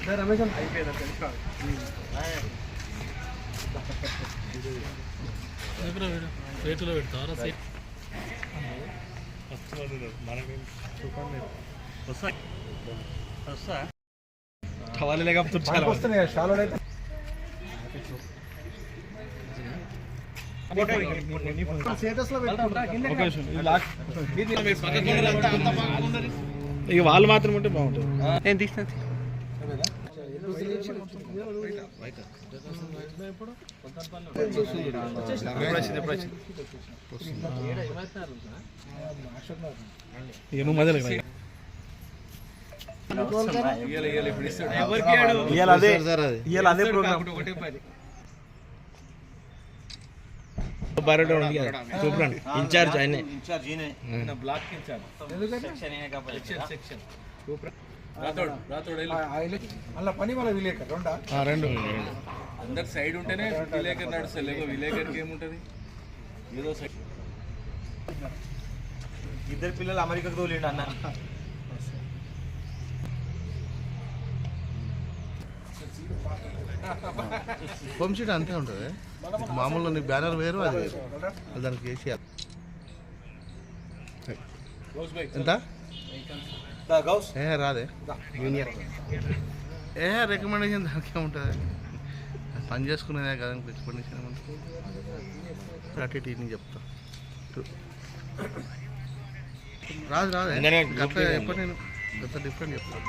Information రేటులో పెడతారా site కావాలి కప్పుతుంది వస్తున్నాయి షాలో అయితే. స్టేటస్లో ఇక వాళ్ళు మాత్రం ఉంటే బాగుంటుంది. నేను తీసిన నువ్వు. ఇవాళ అదే ఇవాళ అదే ప్రోగ్రామ్. బరోడా ఉంది కదా. చూపండి ఇన్ఛార్జ్ ఆయనే. అలా పని వాళ్ళ విలేకరు రెండా? ఆ, రెండు. అందరు సైడ్ ఉంటేనే విలేకర్ నడుస్తుంది లేక విలేకర్కి ఏముంటది? ఏదో సైడ్. ఇద్దరు పిల్లలు అమెరికాకు తోలిండు అన్న. హోమ్ షీట్ అంతే ఉంటుంది. మామూలు నీ బ్యానర్ వేరు అది వేరు. అది దానికి వేసేయాలి ఎంత? ఏ రాదే. ఏ రికమెండేషన్ దానికే ఉంటుంది. పని చేసుకునేదే కదా రికమెండేషన్ ఇటు నీకు చెప్తా. రాదు రాదే. గత ఎప్పుడు నేను? గత డిఫరెంట్ చెప్తాను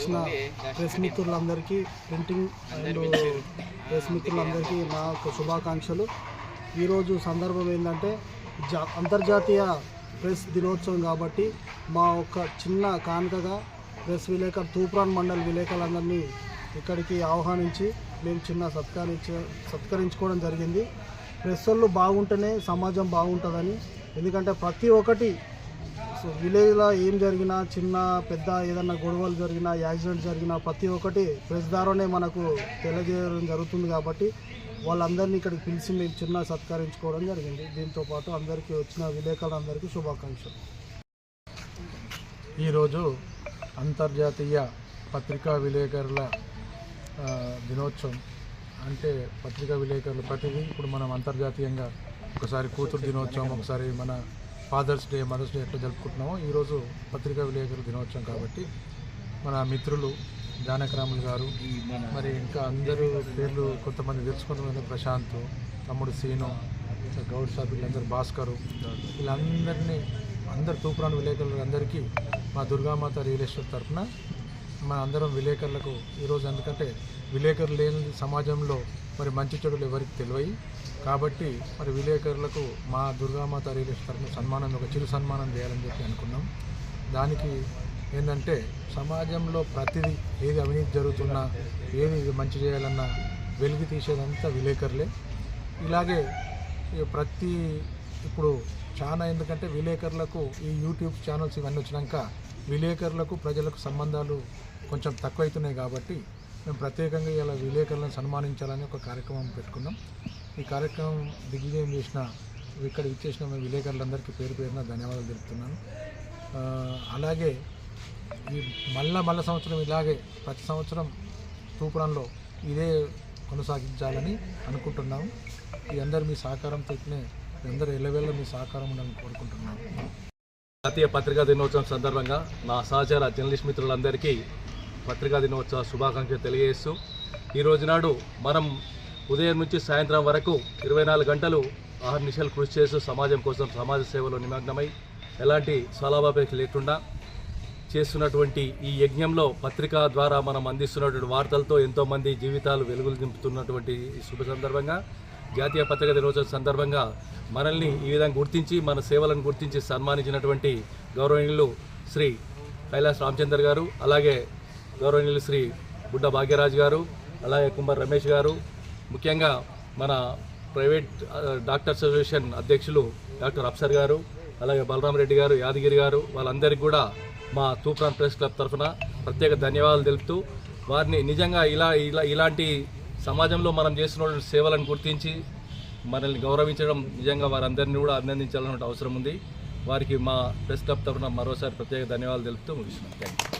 చేసిన ప్రెస్ మిత్రులందరికీ ప్రింటింగ్ అండ్ ప్రెస్ మిత్రులందరికీ నా యొక్క శుభాకాంక్షలు. ఈరోజు సందర్భం ఏంటంటే జా అంతర్జాతీయ ప్రెస్ దినోత్సవం కాబట్టి మా ఒక చిన్న కానుకగా ప్రెస్ విలేకరు తూప్రాన్ మండల్ విలేకరులందరినీ ఇక్కడికి ఆహ్వానించి మేము చిన్న సత్కరించ సత్కరించుకోవడం జరిగింది. ప్రెస్ వాళ్ళు బాగుంటేనే సమాజం బాగుంటుందని. ఎందుకంటే ప్రతి ఒక్కటి సో విలేజ్లో ఏం జరిగినా చిన్న పెద్ద ఏదన్నా గొడవలు జరిగినా యాక్సిడెంట్ జరిగినా ప్రతి ఒక్కటి ప్రెస్ ద్వారానే మనకు తెలియజేయడం జరుగుతుంది కాబట్టి వాళ్ళందరినీ ఇక్కడికి పిలిచి మేము చిన్న సత్కరించుకోవడం జరిగింది. దీంతో పాటు అందరికీ వచ్చిన విలేకరులందరికీ శుభాకాంక్షలు. ఈరోజు అంతర్జాతీయ పత్రికా విలేకరుల దినోత్సవం. అంటే పత్రికా విలేకరులు ప్రతిదీ ఇప్పుడు మనం అంతర్జాతీయంగా ఒకసారి కూతురు దినోత్సవం ఒకసారి మన ఫాదర్స్ డే మదర్స్ డే ఎట్లా జరుపుకుంటున్నామో ఈరోజు పత్రికా విలేకరుల దినోత్సవం కాబట్టి మన మిత్రులు జానకరాములు గారు మరి ఇంకా అందరూ పేర్లు కొంతమంది తెలుసుకుంటున్న ప్రశాంత్ తమ్ముడు సీను గౌడ్ సాబ్ సభ్యులందరూ భాస్కరు వీళ్ళందరినీ అందరు తూపురాను విలేకరులు అందరికీ మా దుర్గామాత రియల్ ఎస్టేట్ తరఫున మన అందరం విలేకరులకు ఈరోజు ఎందుకంటే విలేకరులు లేని సమాజంలో మరి మంచి చెడులు ఎవరికి తెలివయి కాబట్టి మరి విలేకరులకు మా దుర్గామాత రియల్ తరఫున సన్మానం ఒక చిరు సన్మానం చేయాలని చెప్పి అనుకున్నాం. దానికి ఏంటంటే సమాజంలో ప్రతిదీ ఏది అవినీతి జరుగుతున్నా ఏది మంచి చేయాలన్నా వెలికి తీసేదంతా విలేకరులే. ఇలాగే ప్రతి ఇప్పుడు చాలా ఎందుకంటే విలేకరులకు ఈ యూట్యూబ్ ఛానల్స్ ఇవన్నీ వచ్చినాక విలేకరులకు ప్రజలకు సంబంధాలు కొంచెం తక్కువవుతున్నాయి కాబట్టి మేము ప్రత్యేకంగా ఇలా విలేకరులను సన్మానించాలని ఒక కార్యక్రమం పెట్టుకున్నాం. ఈ కార్యక్రమం దిగ్విజయం చేసిన ఇక్కడ ఇచ్చేసిన మీ విలేకరులందరికీ పేరు పేరున ధన్యవాదాలు తెలుపుతున్నాను. అలాగే ఈ మళ్ళా మళ్ళా సంవత్సరం ఇలాగే ప్రతి సంవత్సరం తూపురంలో ఇదే కొనసాగించాలని అనుకుంటున్నాము. ఈ అందరు మీ సహకారం మీ అందరూ ఎల్లవేళ మీ సహకారం ఉండాలని కోరుకుంటున్నాను జాతీయ పత్రికా దినోత్సవం సందర్భంగా నా సహచర జర్నలిస్ట్ మిత్రులందరికీ పత్రికా దినోత్సవ శుభాకాంక్షలు తెలియజేస్తూ ఈ నాడు మనం ఉదయం నుంచి సాయంత్రం వరకు ఇరవై నాలుగు గంటలు ఆహర్నిశలు కృషి చేస్తూ సమాజం కోసం సమాజ సేవలో నిమగ్నమై ఎలాంటి స్వలాభాపేక్ష లేకుండా చేస్తున్నటువంటి ఈ యజ్ఞంలో పత్రిక ద్వారా మనం అందిస్తున్నటువంటి వార్తలతో ఎంతోమంది జీవితాలు వెలుగులు నింపుతున్నటువంటి ఈ శుభ సందర్భంగా జాతీయ పత్రికా దినోత్సవం సందర్భంగా మనల్ని ఈ విధంగా గుర్తించి మన సేవలను గుర్తించి సన్మానించినటువంటి గౌరవనీయులు శ్రీ కైలాస్ రామచందర్ గారు అలాగే గౌరవనీయులు శ్రీ బుడ్డ భాగ్యరాజ్ గారు అలాగే కుమార్ రమేష్ గారు ముఖ్యంగా మన ప్రైవేట్ డాక్టర్ అసోసియేషన్ అధ్యక్షులు డాక్టర్ అప్సర్ గారు అలాగే బలరాం రెడ్డి గారు యాదగిరి గారు వాళ్ళందరికీ కూడా మా తూప్రాన్ ప్రెస్ క్లబ్ తరఫున ప్రత్యేక ధన్యవాదాలు తెలుపుతూ వారిని నిజంగా ఇలా ఇలా ఇలాంటి సమాజంలో మనం చేసిన సేవలను గుర్తించి మనల్ని గౌరవించడం నిజంగా వారందరినీ కూడా అభినందించాలన్న అవసరం ఉంది. వారికి మా ప్రెస్ క్లబ్ తరఫున మరోసారి ప్రత్యేక ధన్యవాదాలు తెలుపుతూ ముగిస్తున్నాం. Thank you